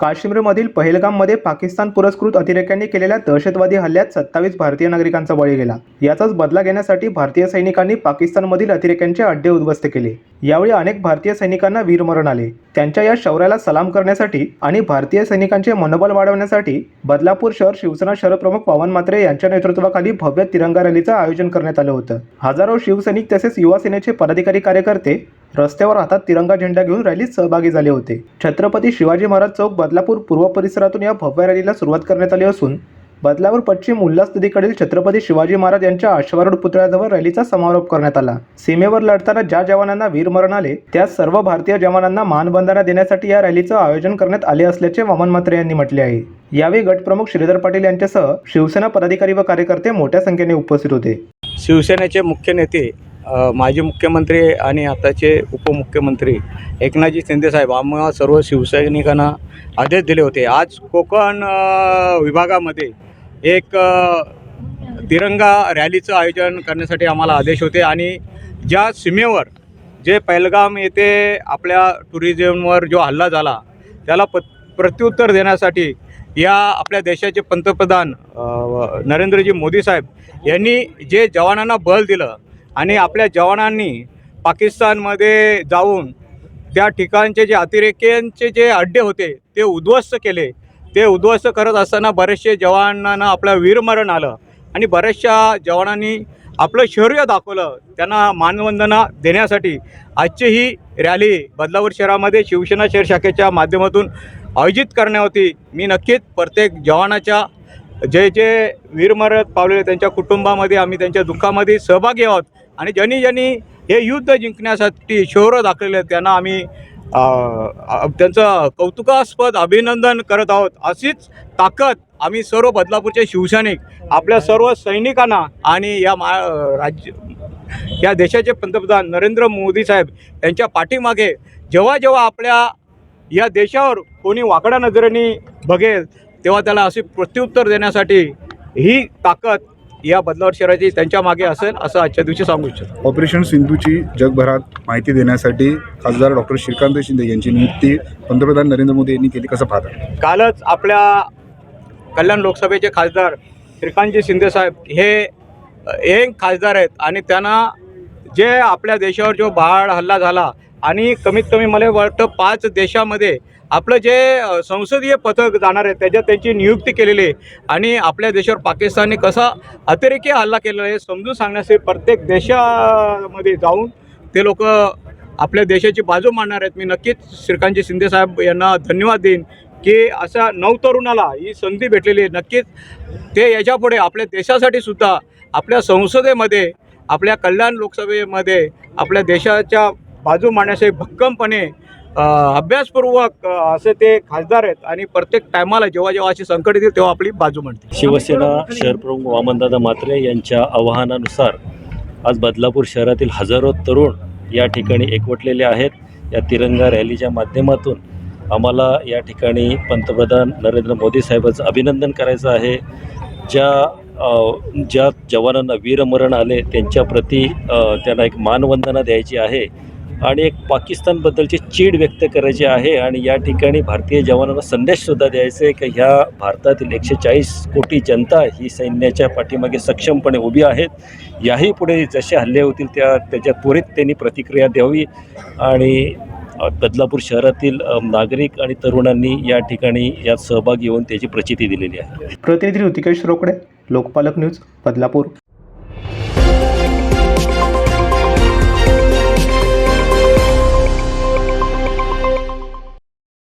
काश्मीरमधील पहलगाममध्ये पाकिस्तान पुरस्कृत अतिरेक्यांनी केलेल्या दहशतवादी हल्ल्यात सत्तावीस भारतीय नागरिकांचा बळी गेला. याचाच बदला घेण्यासाठी भारतीय सैनिकांनी पाकिस्तानमधील अतिरेक्यांचे अड्डे उद्ध्वस्त केले. यावेळी अनेक भारतीय सैनिकांना वीरमरण आले. त्यांच्या या शौर्याला सलाम करण्यासाठी आणि भारतीय सैनिकांचे मनोबल वाढवण्यासाठी बदलापूर शहर शिवसेना शहरप्रमुख पवन मात्रे यांच्या नेतृत्वाखाली भव्य तिरंगा रॅलीचं आयोजन करण्यात आलं होतं. हजारो शिवसैनिक तसेच युवा सेनेचे पदाधिकारी कार्यकर्ते रस्त्यावर हातात तिरंगा झेंडा घेऊन रॅलीत सहभागी झाले होते. छत्रपती शिवाजी महाराज चौक बदलापूर पूर्व परिसरातून या भव्य रॅलीला सुरुवात करण्यात आली असून बदलापूर पश्चिम उल्हास नदीकडील छत्रपती शिवाजी महाराज यांच्या अश्वारूढ पुतळ्याजवळ रॅलीचा समारोप करण्यात आला. सीमेवर लढताना ज्या जवानांना वीरमरण आले त्या सर्व भारतीय जवानांना मानबंधना देण्यासाठी या रॅलीचं आयोजन करण्यात आले असल्याचे वामन म्हात्रे यांनी म्हटले आहे. यावेळी गटप्रमुख श्रीधर पाटील यांच्यासह शिवसेना पदाधिकारी व कार्यकर्ते मोठ्या संख्येने उपस्थित होते. शिवसेनेचे मुख्य नेते माजी मुख्यमंत्री आणि आताचे उपमुख्यमंत्री एकनाथजी शिंदेसाहेब आम्हा सर्व शिवसैनिकांना आदेश दिले होते. आज कोकण विभागामध्ये एक तिरंगा रॅलीचं आयोजन करण्यासाठी आम्हाला आदेश होते आणि ज्या सीमेवर जे पहलगाम येथे आपल्या टुरिझमवर जो हल्ला झाला त्याला प प्रत्युत्तर देण्यासाठी या आपल्या देशाचे पंतप्रधान नरेंद्रजी मोदी साहेब यांनी जे जवानांना बल दिलं आणि आपल्या जवानांनी पाकिस्तानमध्ये जाऊन त्या ठिकाणचे जे अतिरेक्यांचे जे अड्डे होते ते उद्ध्वस्त केले. ते उद्ध्वस्त करत असताना बरेचसे जवानांना आपलं वीरमरण आलं आणि बऱ्याचशा जवानांनी आपलं शौर्य दाखवलं त्यांना मानवंदना देण्यासाठी. आजची ही रॅली बदलापूर शहरामध्ये शिवसेना शहर शाखेच्या माध्यमातून आयोजित करण्यात होती. मी नक्कीच प्रत्येक जवानाच्या जे जे वीरमरत पावलेले त्यांच्या कुटुंबामध्ये आम्ही त्यांच्या दुःखामध्ये सहभागी आहोत. आणि ज्यांनी ज्यांनी हे युद्ध जिंकण्यासाठी शौर्य दाखवले त्यांना आम्ही त्यांचं कौतुकास्पद अभिनंदन करत आहोत. अशीच ताकद आम्ही सर्व बदलापूरचे शिवसैनिक आपल्या सर्व सैनिकांना आणि या मा राज्य या देशाचे पंतप्रधान नरेंद्र मोदी साहेब यांच्या पाठीमागे जेव्हा जेव्हा आपल्या या देशावर कोणी वाकड्या नजरेने बघेल तेव्हा त्याला असे प्रत्युत्तर देण्यासाठी ही ताकद या बदलावर शहराची त्यांच्या मागे असेल असं आजच्या दिवशी सांगू इच्छितो. ऑपरेशन सिंधूची जगभरात माहिती देण्यासाठी खासदार डॉक्टर श्रीकांत शिंदे यांची नियुक्ती पंतप्रधान नरेंद्र मोदी यांनी केली. कसं पाहता? कालच आपल्या कल्याण लोकसभेचे खासदार श्रीकांतजी शिंदेसाहेब हे एक खासदार आहेत आणि त्यांना जे आपल्या देशावर जो बाळ हल्ला झाला आणि कमीत कमी मला वाटतं पाच देशामध्ये आपलं जे संसदीय पथक जाणार आहे त्याच्यात त्यांची नियुक्ती केलेली आहे. आणि आपल्या देशावर पाकिस्तानने कसा अतिरेकी हल्ला केलेला आहे समजून सांगण्यासाठी प्रत्येक देशामध्ये जाऊन ते लोक आपल्या देशाची बाजू मांडणार आहेत. मी नक्कीच श्रीकांतजी शिंदेसाहेब यांना धन्यवाद देईन की अशा नवतरुणाला ही संधी भेटलेली आहे. नक्कीच ते याच्यापुढे आपल्या देशासाठी सुद्धा आपल्या संसदेमध्ये आपल्या कल्याण लोकसभेमध्ये आपल्या देशाच्या बाजू मांडण्यासाठी भक्कमपणे अभ्यासपूर्वक असे ते खासदार आहेत आणि प्रत्येक टायमाला जेव्हा जेव्हा अशी संकट येतील तेव्हा आपली बाजू म्हणते शिवसेना शहरप्रमुख वामनदादा म्हात्रे यांच्या आवाहनानुसार आज बदलापूर शहरातील हजारो तरुण या ठिकाणी एकवटलेले आहेत. या तिरंगा रॅलीच्या माध्यमातून आम्हाला या ठिकाणी पंतप्रधान नरेंद्र मोदी साहेबांचं अभिनंदन करायचं आहे. ज्या ज्या जवानांना वीरमरण आले त्यांच्याप्रती त्यांना एक मानवंदना द्यायची आहे. आणि एक पाकिस्तानबद्दलची चीड व्यक्त करायची आहे आणि या ठिकाणी भारतीय जवानांना संदेशसुद्धा द्यायचा आहे की ह्या भारतातील एकशे चाळीस कोटी जनता ही सैन्याच्या पाठीमागे सक्षमपणे उभी आहेत. याही पुढे जसे हल्ले होतील त्या त्याच्या त्वरित त्यांनी प्रतिक्रिया द्यावी आणि बदलापूर शहरातील नागरिक आणि तरुणांनी या ठिकाणी यात सहभागी येऊन त्याची प्रचिती दिलेली आहे. प्रतिनिधी ऋतिकेश रोकडे लोकपालक न्यूज बदलापूर.